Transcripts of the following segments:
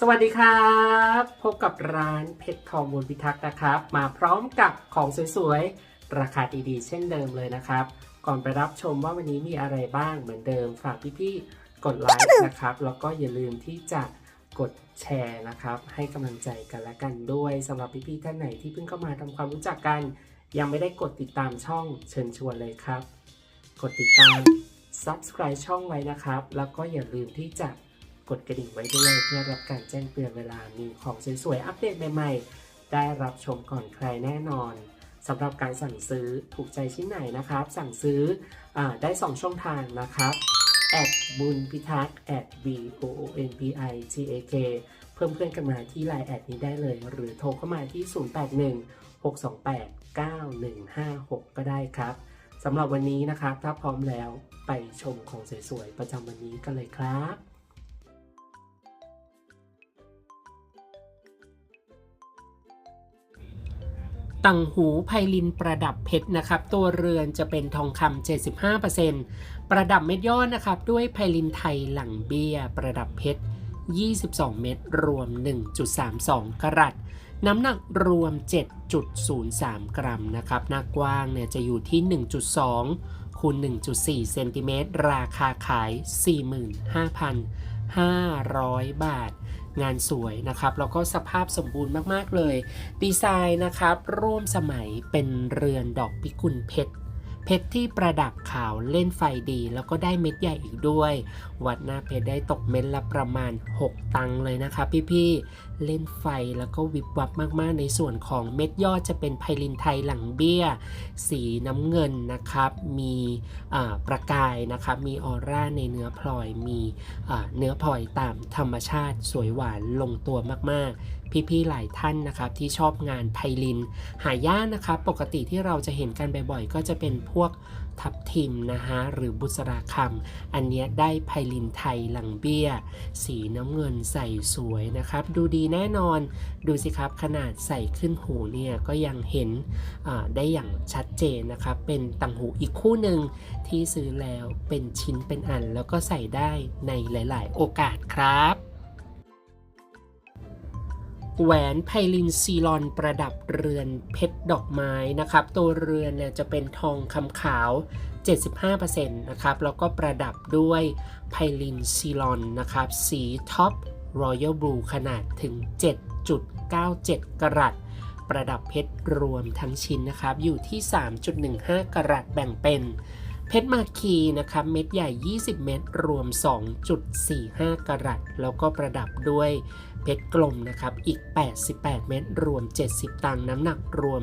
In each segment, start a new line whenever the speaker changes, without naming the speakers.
สวัสดีครับ พบกับร้านเพชรทองมูลพิทักษ์นะครับ มาพร้อมกับของสวยๆ ราคาดีๆ เช่นเดิมเลยนะครับ ก่อนไปรับชมว่าวันนี้มีอะไรบ้างเหมือนเดิม ฝากพี่ๆ กดไลค์นะครับ แล้วก็อย่าลืมที่จะกดแชร์นะครับ ให้กำลังใจกันและกันด้วยสำหรับพี่ๆ ท่านไหนที่เพิ่งเข้ามาทำความรู้จักกัน ยังไม่ได้กดติดตามช่องเชิญชวนเลยครับ กดติดตาม subscribe ช่องไว้นะครับ แล้วก็อย่าลืมที่จะ กดกระดิ่งไว้ด้วยเพื่อรับการแจ้งเตือนเวลามีของสวยๆอัปเดตใหม่ๆ ได้รับชมก่อนใครแน่นอนสำหรับการสั่งซื้อถูกใจชิ้นไหนนะครับ สั่งซื้ออได้ 2 ช่องทางนะครับแอดบุญพิทักษ์แอด b o o n p i t a k เพิ่มเพื่อนกันมาที่ไลน์แอดนี้ได้เลย หรือโทรเข้ามาที่ 081 628 9156 ก็ได้ครับสำหรับวันนี้นะครับ ถ้าพร้อมแล้วไปชมของสวยๆ ประจำวันนี้กันเลยครับ ต่างหูไพลินประดับเพชรนะครับ ตัวเรือนจะเป็นทองคำ75%ประดับเม็ดยอดนะครับ ด้วยไพลินไทยหลังเบี้ย ประดับเพชร 22 เม็ดรวม 1.32 กรัตน้ำหนักรวม 7.03 กรัมนะครับ หน้ากว้างเนี่ยจะอยู่ที่ 1.2คูณ1.4 เซนติเมตร ราคาขาย 45,500 บาท งานสวยนะครับ แล้วก็สภาพสมบูรณ์มากๆเลย ดีไซน์นะครับ ร่วมสมัยเป็นเรือนดอกพิกุลเพชรเพชรที่ประดับขาวเล่นไฟดี แล้วก็ได้เม็ดใหญ่อีกด้วย วัดหน้าเพชรได้ตกเม็ดละประมาณ 6 ตังค์เลยนะคะพี่ๆ เล่นไฟแล้วก็วิบวับมากๆ ในส่วนของเม็ดยอดจะเป็นไพลินไทยหลังเบี้ย สีน้ำเงินนะครับ มีประกายนะครับ มีออร่าในเนื้อพลอย มีอ่าเนื้อพลอยตามธรรมชาติสวยหวานลงตัวมากๆ พี่ๆหลายท่านนะครับที่ชอบงานไพลิน หายากนะครับปกติที่เราจะเห็นกันบ่อยๆ ก็จะเป็นพวกทับทิมนะฮะหรือบุษราคำอันเนี้ยได้ไพลินไทยหลังเบี้ย สีน้ำเงินใส่สวยนะครับ ดูดีแน่นอนดูสิครับขนาดใส่ขึ้นหูเนี่ยก็ยังเห็นได้อย่างชัดเจนนะครับ เป็นต่างหูอีกคู่หนึ่งที่ซื้อแล้วเป็นชิ้นเป็นอันแล้วก็ใส่ได้ในหลาย ๆ โอกาสครับ แหวนไพลินซีลอนประดับเรือนเพชรดอกไม้นะครับ ตัวเรือนเนี่ยจะเป็นทองคำขาว 75%นะครับ แล้วก็ประดับด้วยไพลินซีลอนนะครับ สีท็อปรอยัลบลูขนาดถึง 7.97 กรัตประดับเพชรรวมทั้งชิ้นนะครับ อยู่ที่ 3.15 กรัตแบ่งเป็น เพชรมาคีนะครับเม็ดใหญ่ 20 เม็ดรวม 2.45 กรัตแล้วก็ประดับด้วยเพชรกลมนะครับ อีก 88 เม็ดรวม 70 ตังค์น้ำหนักรวม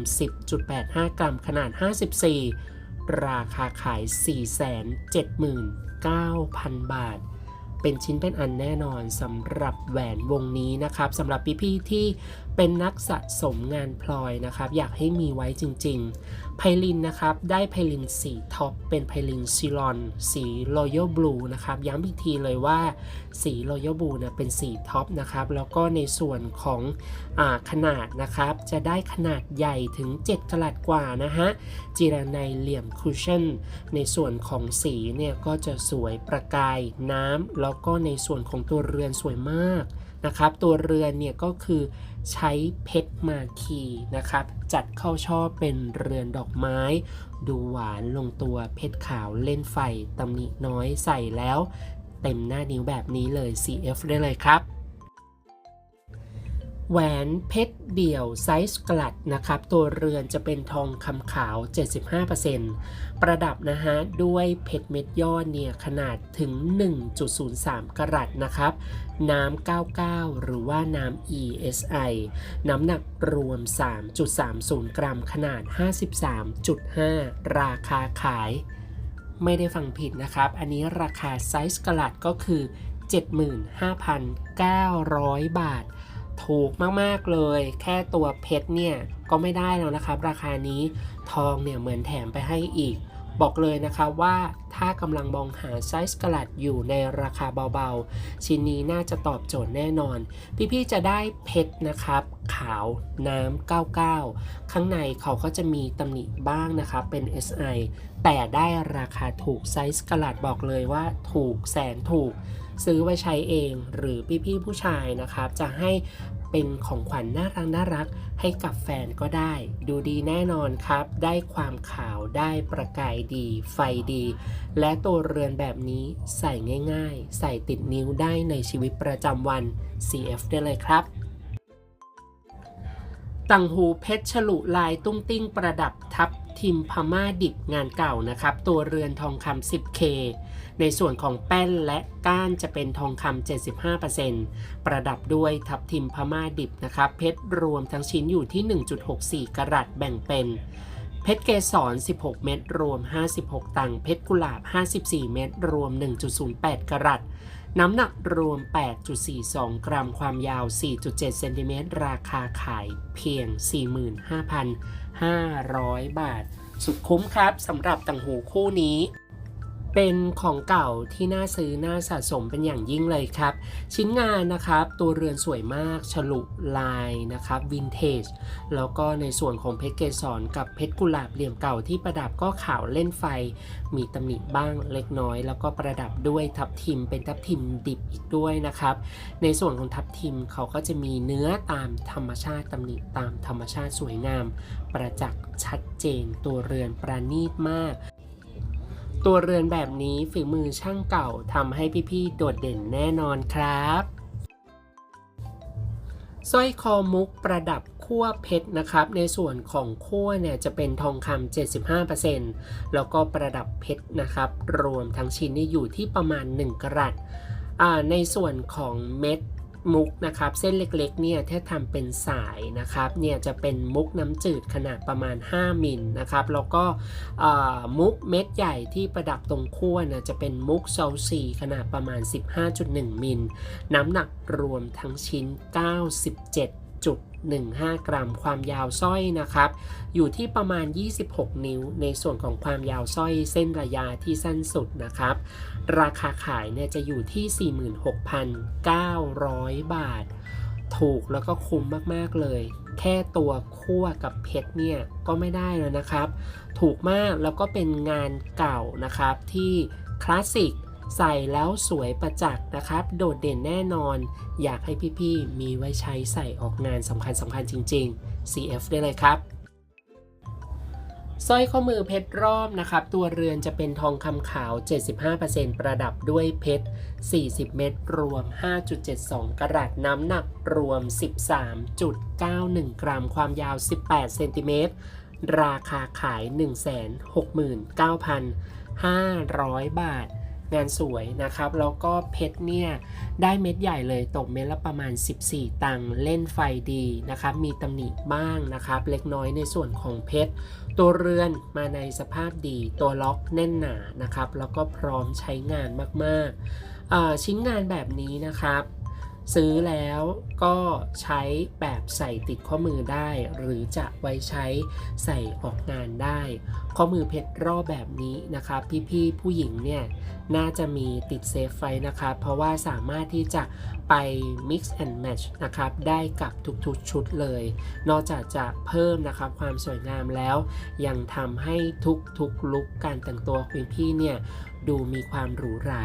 10.85 กรัมขนาด 54 ราคาขาย 479,000 บาท เป็นชิ้นเป็นอันแน่นอนสำหรับแหวนวงนี้นะครับสำหรับพี่ๆที่เป็นนักสะสมงานพลอยนะครับ อยากให้มีไว้จริงๆ ไพลินนะครับ ได้ไพลินสีท็อป เป็นไพลินซิลอน สีรอยัลบลูนะครับ ย้ำอีกทีเลยว่าสีรอยัลบลูเนี่ยเป็นสีท็อปนะครับ แล้วก็ในส่วนของอขนาดนะครับ จะได้ขนาดใหญ่ถึง 7กลัดกว่านะฮะ จีราไนเหลี่ยมคุชชั่น ในส่วนของสีเนี่ยก็จะสวยประกายน้ำแล้วก็ในส่วนของตัวเรือนสวยมาก นะครับ ตัวเรือนเนี่ยก็คือใช้เพชรมาคีนะครับ จัดเข้าช่อเป็นเรือนดอกไม้ ดูหวานลงตัวเพชรขาวเล่นไฟตำหนิน้อยใส่แล้ว เต็มหน้านิ้วแบบนี้เลย CF ได้เลยครับ แหวนเพชรเดี่ยวไซส์กลัดนะครับ ตัวเรือนจะเป็นทองคำขาว 75%ประดับนะฮะ ด้วยเพชรเม็ดยอดเนี่ย ขนาดถึง 1.03 กรัตนะครับ น้ำ 99 หรือว่าน้ำ ESI น้ำหนักรวม 3.30 กรัม ขนาด 53.5 ราคาขาย ไม่ได้ฟังผิดนะครับ อันนี้ราคาไซส์กลัดก็คือ 75,900 บาท ถูกมากๆเลย แค่ตัวเพชรเนี่ยก็ไม่ได้แล้วนะครับ ราคานี้ทองเนี่ยเหมือนแถมไปให้อีก บอกเลยนะครับว่าถ้ากำลังมองหาไซส์กลัดอยู่ในราคาเบาๆ ชิ้นนี้น่าจะตอบโจทย์แน่นอน พี่ๆจะได้เพชรนะครับขาวน้ำ99 ข้างในเขาก็จะมีตำหนิบ้างนะครับเป็น SI แต่ได้ราคาถูกไซส์กลัดบอกเลยว่าถูกแสนถูก ซื้อไว้ใช้เอง หรือพี่ๆผู้ชายนะครับ จะให้เป็นของขวัญน่ารักน่ารักให้กับแฟนก็ได้ ดูดีแน่นอนครับ ได้ความขาวได้ประกายดี ไฟดี และตัวเรือนแบบนี้ใส่ง่ายๆ ใส่ติดนิ้วได้ในชีวิตประจำวัน CF ได้เลยครับต่างหูเพชรฉลุลายตุ้งติ้งประดับทับ ทิมพม่าดิบงานเก่านะครับ ตัวเรือนทองคำ 10K ในส่วนของแป้นและก้านจะเป็นทองคำ 75%ประดับด้วยทับทิมพม่าดิบนะครับ เพชรรวมทั้งชิ้นอยู่ที่ 1.64 กรัตแบ่งเป็น เพชรเกสร 16 เม็ดรวม 56 ตังค์เพชรกุหลาบ 54 เม็ดรวม 1.08 กรัต น้ำหนักรวม 8.42 กรัม ความยาว 4.7 เซนติเมตร ราคาขายเพียง 45,500 บาท สุดคุ้มครับสำหรับต่างหูคู่นี้ เป็นของเก่าที่น่าซื้อน่าสะสมเป็นอย่างยิ่งเลยครับ ชิ้นงานนะครับตัวเรือนสวยมากฉลุลายนะครับวินเทจแล้วก็ในส่วนของเพชรเกสรกับเพชรกุหลาบเหลี่ยมเก่าที่ประดับก็ขาวเล่นไฟ มีตำหนิบ้างเล็กน้อย แล้วก็ประดับด้วยทับทิมเป็นทับทิมดิบอีกด้วยนะครับ ในส่วนของทับทิมเขาก็จะมีเนื้อตามธรรมชาติตำหนิตามธรรมชาติสวยงาม ประจักษ์ชัดเจนตัวเรือนประณีตมาก ตัวเรือนแบบนี้ฝีมือช่างเก่าทำให้พี่ๆโดดเด่นแน่นอนครับสร้อยคอมุกประดับขั้วเพชรนะครับ ในส่วนของขั้วเนี่ยจะเป็นทองคำ75%แล้วก็ประดับเพชรนะครับ รวมทั้งชิ้นนี่อยู่ที่ประมาณ 1กรัตในส่วนของเม็ด มุกนะครับ เส้นเล็กๆเนี่ยถ้าทำเป็นสายนะครับเนี่ยจะเป็นมุกน้ำจืดขนาดประมาณ 5มิลนะครับแล้วก็มุกเม็ดใหญ่ที่ประดับตรงขั้วนะจะเป็นมุกโซลซีขนาดประมาณ 15.1 มิลน้ำหนักรวมทั้งชิ้น 97.15 กรัม ความยาวสร้อยนะครับ อยู่ที่ประมาณ 26 นิ้ว ในส่วนของความยาวสร้อยเส้นระยะที่สั้นสุดนะครับ ราคาขายเนี่ยจะอยู่ที่ 46,900 บาท ถูกแล้วก็คุ้มมาก ๆ เลย แค่ตัวคั่วกับเพชรเนี่ยก็ไม่ได้แล้วนะครับ ถูกมากแล้วก็เป็นงานเก่านะครับที่คลาสสิก ใส่แล้วสวยประจักษ์นะครับ โดดเด่นแน่นอน อยากให้พี่ๆ มีไว้ใช้ใส่ออกงานสำคัญสำคัญจริง ๆ CF ได้เลยครับสร้อยข้อมือเพชรรอบนะครับ ตัวเรือนจะเป็นทองคำขาว 75%ประดับด้วยเพชร 40 เม็ดรวม 5.72 กรัตน้ำหนักรวม 13.91 กรัม ความยาว 18 เซนติเมตร ราคาขาย 169,500 บาท งานสวยนะครับ แล้วก็เพชรเนี่ยได้เม็ดใหญ่เลยตกเม็ดละประมาณ 14 ตังค์เล่นไฟดีนะครับมีตำหนิบ้างนะครับ เล็กน้อยในส่วนของเพชร ตัวเรือนมาในสภาพดีตัวล็อกแน่นหนานะครับ แล้วก็พร้อมใช้งานมากๆอ่าชิ้นงานแบบนี้นะครับ ซื้อแล้วก็ใช้แบบใส่ติดข้อมือได้ หรือจะไว้ใช้ใส่ออกงานได้ ข้อมือเพชรรอบแบบนี้นะครับ พี่ๆผู้หญิงเนี่ยน่าจะมีติดเซฟไว้นะครับ เพราะว่าสามารถที่จะไป mix and match นะครับ ได้กับทุกๆชุดเลย นอกจากจะเพิ่มนะครับความสวยงามแล้ว ยังทำให้ทุกๆลุคการแต่งตัวของพี่เนี่ย ดูมีความหรูหรา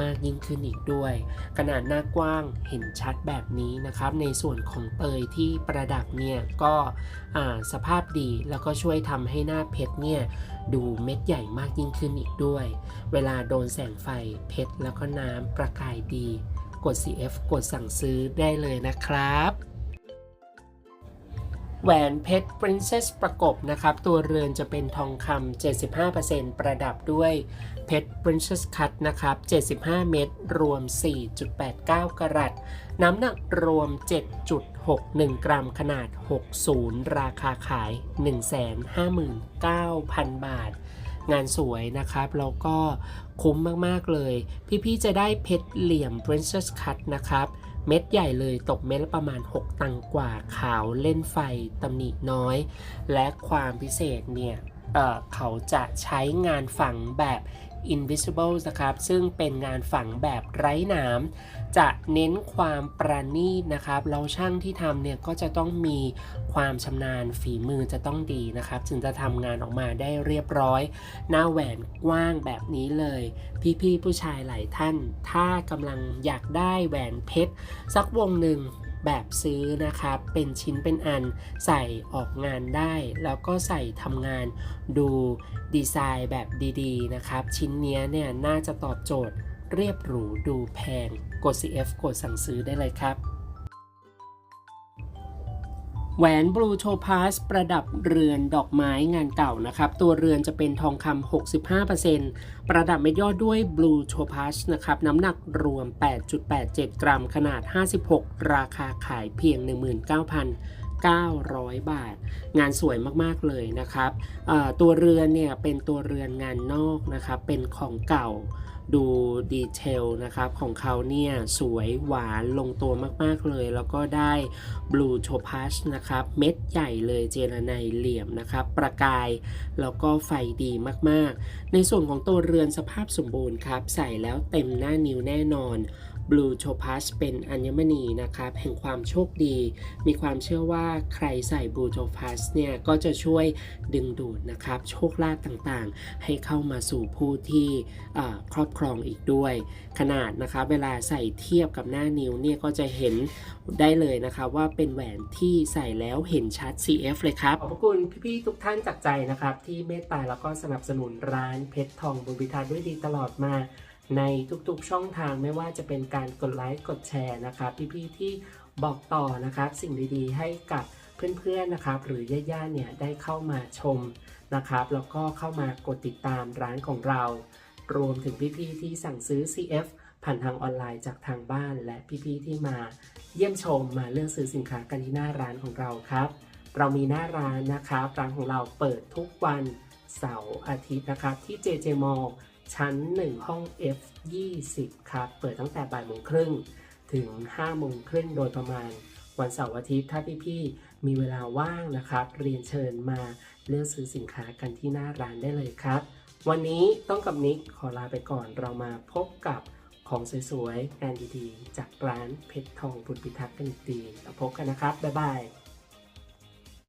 มากยิ่งขึ้นอีกด้วย ขนาดหน้ากว้างเห็นชัดแบบนี้นะครับ ในส่วนของเตยที่ประดับเนี่ยก็สภาพดีแล้วก็ช่วยทำให้หน้าเพชรเนี่ยดูเม็ดใหญ่มากยิ่งขึ้นอีกด้วย เวลาโดนแสงไฟเพชรแล้วก็น้ำประกายดี กด CF กดสั่งซื้อได้เลยนะครับแหวนเพชร Princess ประกบนะครับ ตัวเรือนจะเป็นทองคำ75%ประดับด้วย เพชร Princess Cut นะครับ 75 เม็ดรวม 4.89 กรัต น้ำหนักรวม 7.61 กรัมขนาด 60 ราคาขาย 159,000 บาท งานสวยนะครับ แล้วก็คุ้มมาก ๆ เลย พี่ๆ จะได้เพชรเหลี่ยม Princess Cut นะครับเม็ดใหญ่เลยตกเม็ดละประมาณ 6 ตังกว่าขาวเล่นไฟตำหนิน้อย และความพิเศษเนี่ย เเขาจะใช้งานฝังแบบ Invisible นะครับ ซึ่งเป็นงานฝังแบบไร้หนาม จะเน้นความประณีตนะครับ แล้วช่างที่ทำเนี่ยก็จะต้องมีความชำนาญฝีมือจะต้องดีนะครับ จึงจะทำงานออกมาได้เรียบร้อย หน้าแหวนกว้างแบบนี้เลย พี่ๆผู้ชายหลายท่าน ถ้ากำลังอยากได้แหวนเพชรสักวงหนึ่ง แบบซื้อนะครับ เป็นชิ้นเป็นอันใส่ออกงานได้ แล้วก็ใส่ทำงานดูดีไซน์แบบดีๆ นะครับ ชิ้นเนี้ยเนี่ยน่าจะตอบโจทย์เรียบหรูดูแพง กด CF กดสั่งซื้อได้เลยครับ แหวนบลูโชพาสประดับเรือนดอกไม้งานเก่านะครับ ตัวเรือนจะเป็นทองคำ 65%ประดับเม็ดยอดด้วยบลูโชพาสนะครับ น้ำหนักรวม 8.87 กรัม ขนาด 56 ราคาขายเพียง 19,900 บาท งานสวยมากๆเลยนะครับ ตัวเรือนเนี่ยเป็นตัวเรือนงานนอกนะครับ เป็นของเก่า ดูดีเทลนะครับของเขาเนี่ย สวยหวานลงตัวมากๆเลย แล้วก็ได้บลูโทพัชนะครับ เม็ดใหญ่เลยเจรไนเหลี่ยมนะครับ ประกายแล้วก็ไฟดีมากๆ ในส่วนของตัวเรือนสภาพสมบูรณ์ครับ ใส่แล้วเต็มหน้านิ้วแน่นอน บลูโ o พ a ชเป็นอัญมณีนะครับแห่งความโชคดี มีความเชื่อว่าใครใส่บลูโ o พ a ชเนี่ยก็จะช่วยดึงดูดนะครับโชคลาภต่างๆ ให้เข้ามาสู่ผู้ที่ครอบครองอีกด้วย ขนาดนะครับเวลาใส่เทียบกับหน้านิ้วเนี่ยก็จะเห็นได้เลยนะครับว่าเป็นแหวนที่ใส่แล้วเห็นชัด CF เลยครับ ขอบคุณพี่ๆทุกท่านจากใจนะครับที่เมตตาแล้วก็สนับสนุนร้านเพชรทองบุญพิทักษ์ด้วยดีตลอดมา ในทุกๆช่องทางไม่ว่าจะเป็นการกดไลค์กดแชร์นะครับพี่ๆที่บอกต่อนะครับสิ่งดีๆ ให้กับเพื่อนๆนะครับ หรือญาติๆเนี่ยได้เข้ามาชมนะครับ แล้วก็เข้ามากดติดตามร้านของเรา รวมถึงพี่ๆที่สั่งซื้อ CF ผ่านทางออนไลน์จากทางบ้าน และพี่ๆที่มาเยี่ยมชมมาเลือกซื้อสินค้ากันที่หน้าร้านของเราครับ เรามีหน้าร้านนะครับร้านของเราเปิดทุกวันเสาร์อาทิตย์นะครับที่ JJ Mall ชั้น 1 ห้อง F 20ครับ เปิดตั้งแต่บ่ายโมงครึ่งถึง5โมงครึ่งโดยประมาณ วันเสาร์อาทิตย์ถ้าพี่ๆมีเวลาว่างนะครับ เรียนเชิญมาเลือกซื้อสินค้ากันที่หน้าร้านได้เลยครับ วันนี้ต้องกับนิกขอลาไปก่อนเรามาพบกับของสวยๆงานดีๆ จากร้านเพชรทองบุญพิทักษ์กันอีกทีแล้วพบกันนะครับ บ๊ายบาย